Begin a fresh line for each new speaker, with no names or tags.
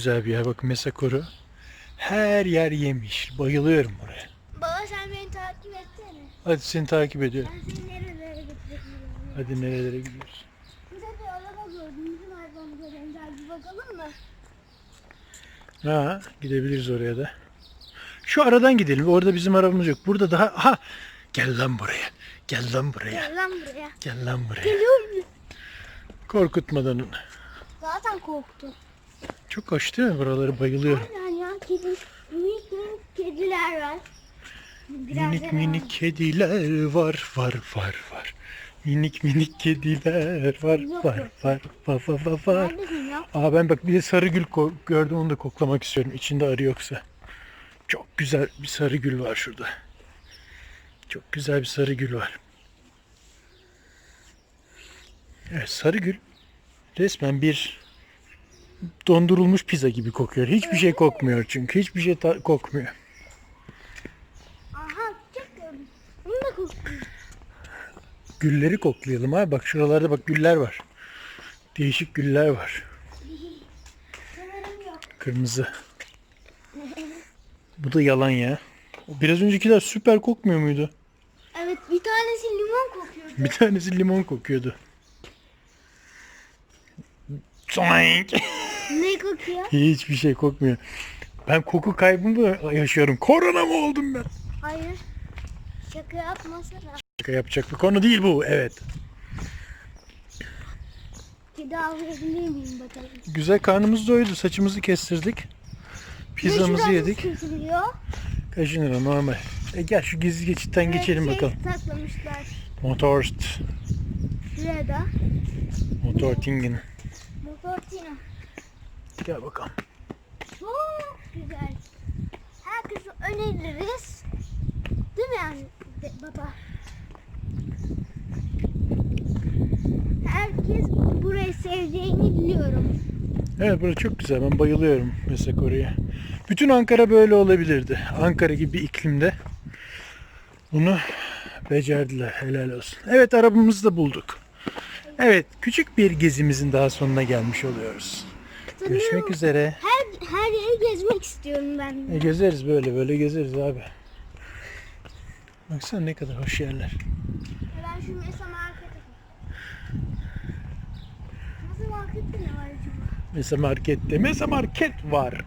güzel bir yer. Bakın Mesakoru. Her yer yemiş. Bayılıyorum buraya.
Baba sen beni takip etsene.
Hadi seni takip ediyorum.
Ben seni nerelere götüreceğim.
Hadi nerelere gidiyoruz?
Bize bir araba gördüm. Bizim arabamıza benzer bir bakalım mı?
Ha, gidebiliriz oraya da. Şu aradan gidelim. Orada bizim arabamız yok. Burada daha... Ha! Gel lan buraya. Gel lan buraya.
Gel lan buraya.
Gel lan buraya.
Geliyorum.
Korkutmadan onu.
Zaten korktu.
Çok hoş değil mi? Buraları bayılıyorum.
Aynen ya kedi. Minik minik kediler var. Biraz
Minik minik kediler var var var var. Minik minik kediler var
Yok,
var
yok.
var var var var var. Aa ben bak bir de sarı gül gördüm onu da koklamak istiyorum. İçinde arı yoksa. Çok güzel bir sarı gül var şurada. Çok güzel bir sarı gül var. Evet sarı gül resmen bir dondurulmuş pizza gibi kokuyor. Hiçbir şey kokmuyor çünkü. Hiçbir şey kokmuyor.
Aha gördüm. Bunu da korktum.
Gülleri koklayalım abi. Bak şuralarda bak güller var. Değişik güller var. Kırmızı. Bu da yalan ya. Biraz öncekiler süper kokmuyor muydu?
Evet bir tanesi limon kokuyor.
Bir tanesi limon kokuyordu. Zoink.
Ne kokuyor?
Hiçbir şey kokmuyor. Ben koku kaybı mı yaşıyorum? Korona mı oldum ben?
Hayır. Şaka yapmasana.
Şaka yapacak bir konu değil bu. Evet.
Miyim bakalım?
Güzel karnımız doydu. Saçımızı kestirdik. Pizzamızı yedik. Kaçın lira normal. E gel şu gizli geçitten geçelim
Evet,
bakalım.
Şey saklamışlar.
Motorst.
Şurada.
Motortingen.
Motortino.
Gel bakalım.
Çok güzel. Herkese öneririz. Değil mi yani de- baba? Herkes burayı seveceğini biliyorum.
Evet burası çok güzel. Ben bayılıyorum mesela oraya. Bütün Ankara böyle olabilirdi. Ankara gibi bir iklimde bunu becerdiler. Helal olsun. Evet arabamızı da bulduk. Evet küçük bir gezimizin daha sonuna gelmiş oluyoruz. Görüşmek üzere.
Her, her yeri gezmek istiyorum ben.
E, gezeriz böyle böyle gezeriz abi. Baksana ne kadar hoş yerler.
Ben şu Mesa Market'e Mesa Market'te ne var acaba?
Mesela markette. Mesela market var.